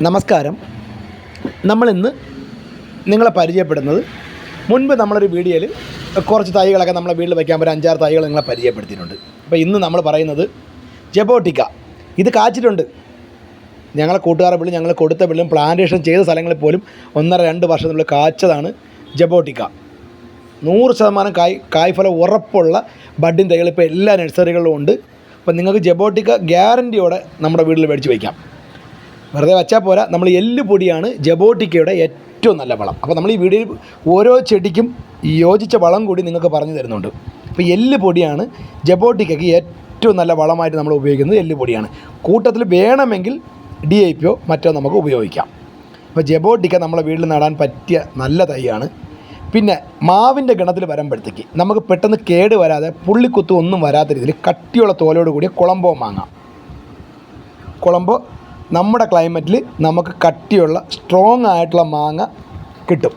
നമസ്കാരം. നമ്മളിന്ന് നിങ്ങളെ പരിചയപ്പെടുന്നത് മുൻപ് നമ്മളൊരു വീഡിയോയിൽ കുറച്ച് തൈകളൊക്കെ നമ്മളെ വീട്ടിൽ വയ്ക്കാൻ പറ്റും അഞ്ചാറ് തൈകൾ നിങ്ങളെ പരിചയപ്പെടുത്തിയിട്ടുണ്ട്. അപ്പോൾ ഇന്ന് നമ്മൾ പറയുന്നത് ജബോട്ടിക്ക. ഇത് കാച്ചിട്ടുണ്ട്. ഞങ്ങളെ കൂട്ടുകാരെ വിളി ഞങ്ങൾ കൊടുത്ത വിളിയും പ്ലാന്റേഷൻ ചെയ്ത സ്ഥലങ്ങളിൽ പോലും ഒന്നര രണ്ട് വർഷത്തിനുള്ളിൽ കാച്ചതാണ് ജബോട്ടിക്ക. നൂറ് ശതമാനം കായ് കായ്ഫലം ഉറപ്പുള്ള ബഡിൻ തൈകൾ ഇപ്പോൾ എല്ലാ നഴ്സറികളിലും ഉണ്ട്. അപ്പോൾ നിങ്ങൾക്ക് ജബോട്ടിക്ക ഗ്യാരന്റിയോടെ നമ്മുടെ വീട്ടിൽ മേടിച്ച് വയ്ക്കാം വെറുതെ വെച്ചാൽ പോരാ. നമ്മൾ എല്ല് പൊടിയാണ് ജബോട്ടിക്കയുടെ ഏറ്റവും നല്ല വളം. അപ്പോൾ നമ്മൾ ഈ വീഡിയോയിൽ ഓരോ ചെടിക്കും യോജിച്ച വളം കൂടി നിങ്ങൾക്ക് പറഞ്ഞു തരുന്നുണ്ട്. അപ്പോൾ എല്ല് പൊടിയാണ് ജബോട്ടിക്കയ്ക്ക് ഏറ്റവും നല്ല വളമായിട്ട് നമ്മൾ ഉപയോഗിക്കുന്നത് എല്ല് പൊടിയാണ് കൂട്ടത്തിൽ വേണമെങ്കിൽ ഡി ഐ പിയോ മറ്റോ നമുക്ക് ഉപയോഗിക്കാം. അപ്പോൾ ജബോട്ടിക്ക നമ്മളെ വീട്ടിൽ നടാൻ പറ്റിയ നല്ല തൈയാണ്. പിന്നെ മാവിന്റെ ഗണത്തിൽ വരുമ്പോഴത്തേക്ക് നമുക്ക് പെട്ടെന്ന് കേട് വരാതെ പുള്ളിക്കുത്തും ഒന്നും വരാത്ത രീതിയിൽ കട്ടിയുള്ള തോലോട് കൂടിയ കുളമ്പോ മാങ്ങ. കുളമ്പോ നമ്മുടെ ക്ലൈമറ്റിൽ നമുക്ക് കട്ടിയുള്ള സ്ട്രോങ് ആയിട്ടുള്ള മാങ്ങ കിട്ടും.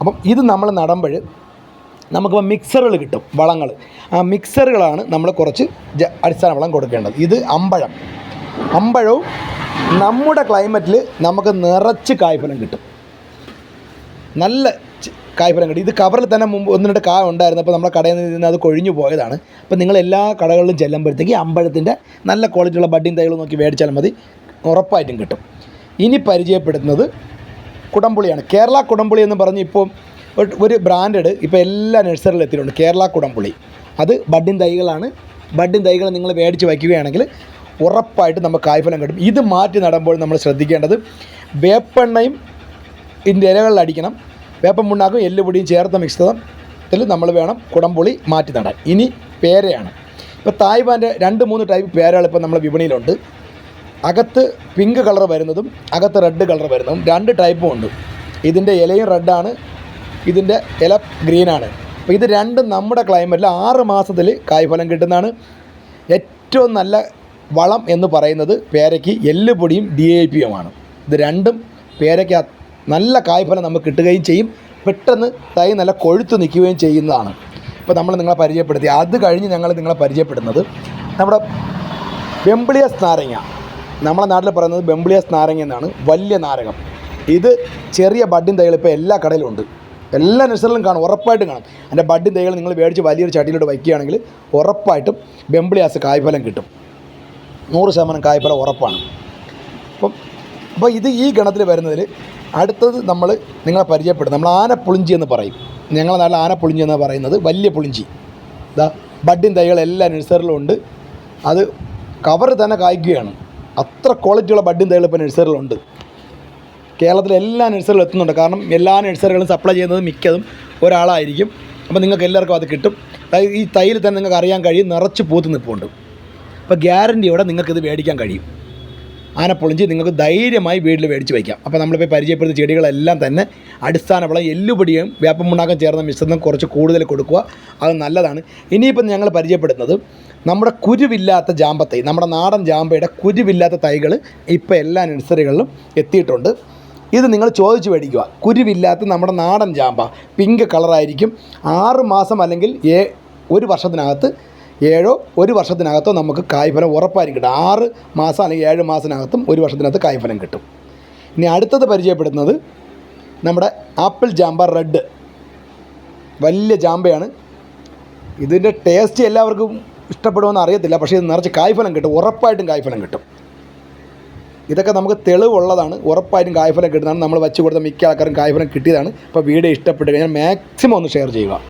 അപ്പം ഇത് നമ്മൾ നടുമ്പോൾ നമുക്കിപ്പോൾ മിക്സറുകൾ കിട്ടും വളങ്ങൾ ആ മിക്സറുകളാണ് നമ്മൾ കുറച്ച് അടിസ്ഥാന വളം കൊടുക്കേണ്ടത്. ഇത് അമ്പഴം. അമ്പഴവും നമ്മുടെ ക്ലൈമറ്റിൽ നമുക്ക് നിറച്ച് കായ്ഫലം കിട്ടും. നല്ല കായ്ഫലം കിട്ടും. ഇത് കവറിൽ തന്നെ മുമ്പ് ഒന്ന് രണ്ട് കാ ഉണ്ടായിരുന്നു. അപ്പോൾ നമ്മുടെ കടയിൽ നിന്ന് അത് കൊഴിഞ്ഞു പോയതാണ്. അപ്പോൾ നിങ്ങൾ എല്ലാ കടകളിലും ചെല്ലുമ്പോഴത്തേക്ക് അമ്പഴത്തിന്റെ നല്ല ക്വാളിറ്റിയുള്ള ബഡ്ഡിങ് തൈകൾ നോക്കി മേടിച്ചാൽ മതി. ഉറപ്പായിട്ടും കിട്ടും. ഇനി പരിചയപ്പെടുത്തുന്നത് കുടംപുളിയാണ്. കേരള കുടംപുളി എന്ന് പറഞ്ഞ് ഇപ്പോൾ ഒരു- ബ്രാൻഡഡ് ഇപ്പോൾ എല്ലാ നഴ്സറിയിലും എത്തിയിട്ടുണ്ട്. കേരള കുടംപുളി. അത് ബഡിൻ തൈകളാണ്. ബഡിൻ തൈകൾ നിങ്ങൾ മേടിച്ച് വയ്ക്കുകയാണെങ്കിൽ ഉറപ്പായിട്ട് നമുക്ക് കായ്ഫലം കിട്ടും. ഇത് മാറ്റി നടുമ്പോൾ നമ്മൾ ശ്രദ്ധിക്കേണ്ടത് വേപ്പെണ്ണയും ഇതിന്റെ ഇലകളിൽ അടിക്കണം. വേപ്പം മുണ്ണാക്കും എല്ലുപൊടിയും ചേർത്ത മിശ്രിതത്തിൽ നമ്മൾ വേണം കുടംപുളി മാറ്റി നടാൻ. ഇനി പേരയാണ്. ഇപ്പോൾ തായ്വാന്റെ രണ്ട് മൂന്ന് ടൈപ്പ് പേരകൾ ഇപ്പോൾ നമ്മുടെ വിപണിയിലുണ്ട്. അകത്ത് പിങ്ക് കളർ വരുന്നതും അകത്ത് റെഡ് കളർ വരുന്നതും രണ്ട് ടൈപ്പും ഉണ്ട്. ഇതിന്റെ ഇലയും റെഡാണ് ഇതിന്റെ ഇല ഗ്രീനാണ് അപ്പോൾ ഇത് രണ്ടും നമ്മുടെ ക്ലൈമറ്റിൽ ആറ് മാസത്തിൽ കായ്ഫലം കിട്ടുന്നതാണ്. ഏറ്റവും നല്ല വളം എന്ന് പറയുന്നത് പേരയ്ക്ക് എല്ലുപൊടിയും ഡി എ പിയുമാണ് ഇത് രണ്ടും പേരയ്ക്ക് നല്ല കായ്ഫലം നമുക്ക് കിട്ടുകയും ചെയ്യും. പെട്ടെന്ന് തൈ നല്ല കൊഴുത്ത് നിൽക്കുകയും ചെയ്യുന്നതാണ്. ഇപ്പോൾ നമ്മൾ നിങ്ങളെ പരിചയപ്പെടുത്തി. അത് കഴിഞ്ഞ് ഞങ്ങൾ നിങ്ങളെ പരിചയപ്പെടുന്നത് നമ്മുടെ വെമ്പിളിയസ് നാരങ്ങ. നമ്മുടെ നാട്ടിൽ പറയുന്നത് ബെമ്പിളിയസ് നാരങ്ങ എന്നാണ്. വലിയ നാരകം ഇത് ചെറിയ ബഡ്ഡിൻ തൈകൾ ഇപ്പോൾ എല്ലാ കടയിലും ഉണ്ട്. എല്ലാ നഴ്സറിലും കാണും ഉറപ്പായിട്ടും കാണും. എന്റെ ബഡ്ഡിൻ തൈകൾ നിങ്ങൾ മേടിച്ച് വലിയൊരു ചട്ടിയിലോട്ട് വയ്ക്കുകയാണെങ്കിൽ ഉറപ്പായിട്ടും ബെമ്പിളിയാസ് കായ്ഫലം കിട്ടും. നൂറ് ശതമാനം കായ്ഫലം ഉറപ്പാണ്. അപ്പം അപ്പോൾ ഇത് ഈ ഗണത്തിൽ വരുന്നതിൽ അടുത്തത് നമ്മൾ നിങ്ങളെ പരിചയപ്പെടും നമ്മൾ ആനപ്പുളിഞ്ചി എന്ന് പറയും. ഞങ്ങളെ നാട്ടിൽ ആനപ്പുളിഞ്ചി എന്ന് പറയുന്നത് വലിയ പുളിഞ്ചി. ഇതാ ബഡ്ഡിൻ തൈകൾ എല്ലാ നഴ്സറിലും ഉണ്ട്. അത് കവർ തന്നെ കായ്ക്കുകയാണ്. അത്ര ക്വാളിറ്റിയുള്ള ബഡ്ഡും തൈകൾ ഇപ്പോൾ നഴ്സറികളുണ്ട് കേരളത്തിലെ എല്ലാ നഴ്സറികളും എത്തുന്നുണ്ട്. കാരണം എല്ലാ നഴ്സറികളും സപ്ലൈ ചെയ്യുന്നത് മിക്കതും ഒരാളായിരിക്കും. അപ്പോൾ നിങ്ങൾക്ക് എല്ലാവർക്കും അത് കിട്ടും. ഈ തൈയിൽ തന്നെ നിങ്ങൾക്ക് അറിയാൻ കഴിയും. നിറച്ച് പൂത്ത് നിൽപ്പുണ്ട്. അപ്പോൾ ഗ്യാരന്റിയോടെ നിങ്ങൾക്കിത് മേടിക്കാൻ കഴിയും. ആനപ്പൊളിഞ്ചി നിങ്ങൾക്ക് ധൈര്യമായി വീട്ടിൽ മേടിച്ച് വയ്ക്കാം. അപ്പോൾ നമ്മളിപ്പോൾ പരിചയപ്പെടുന്ന ചെടികളെല്ലാം തന്നെ അടിസ്ഥാന വളം എല്ലുപൊടിയും വേപ്പമുണ്ടാക്കം ചേർന്ന മിശ്രിതം കുറച്ച് കൂടുതൽ കൊടുക്കുക. അത് നല്ലതാണ്. ഇനിയിപ്പം ഞങ്ങൾ പരിചയപ്പെടുന്നത് നമ്മുടെ കുരുവില്ലാത്ത ജാമ്പത്തൈ നമ്മുടെ നാടൻ ജാമ്പയുടെ കുരുവില്ലാത്ത തൈകൾ ഇപ്പോൾ എല്ലാ നഴ്സറികളിലും എത്തിയിട്ടുണ്ട്. ഇത് നിങ്ങൾ ചോദിച്ചു മേടിക്കുക. കുരുവില്ലാത്ത നമ്മുടെ നാടൻ ജാമ്പ പിങ്ക് കളറായിരിക്കും. ആറ് മാസം അല്ലെങ്കിൽ ഏ ഒരു വർഷത്തിനകത്ത് ഏഴോ ഒരു വർഷത്തിനകത്തോ നമുക്ക് കായ്ഫലം ഉറപ്പായിരിക്കും കിട്ടും. ആറ് മാസം അല്ലെങ്കിൽ ഏഴ് മാസത്തിനകത്തും ഒരു വർഷത്തിനകത്ത് കായ്ഫലം കിട്ടും. ഇനി അടുത്തത് പരിചയപ്പെടുന്നത് നമ്മുടെ ആപ്പിൾ ജാമ്പ റെഡ്. വലിയ ജാമ്പയാണ്. ഇതിന്റെ ടേസ്റ്റ് എല്ലാവർക്കും ഇഷ്ടപ്പെടുമെന്ന് അറിയത്തില്ല പക്ഷേ ഇത് നിറച്ച് കായ്ഫലം കിട്ടും. ഉറപ്പായിട്ടും കായ്ഫലം കിട്ടും. ഇതൊക്കെ നമുക്ക് തെളിവുള്ളതാണ്. ഉറപ്പായിട്ടും കായ്ഫലം കിട്ടുന്നതാണ്. നമ്മൾ വെച്ച് കൊടുത്ത മിക്ക ആൾക്കാരും കായ്ഫലം കിട്ടിയതാണ്. അപ്പോൾ വീഡിയോ ഇഷ്ടപ്പെട്ട് കഴിഞ്ഞാൽ മാക്സിമം ഒന്ന് ഷെയർ ചെയ്യുക.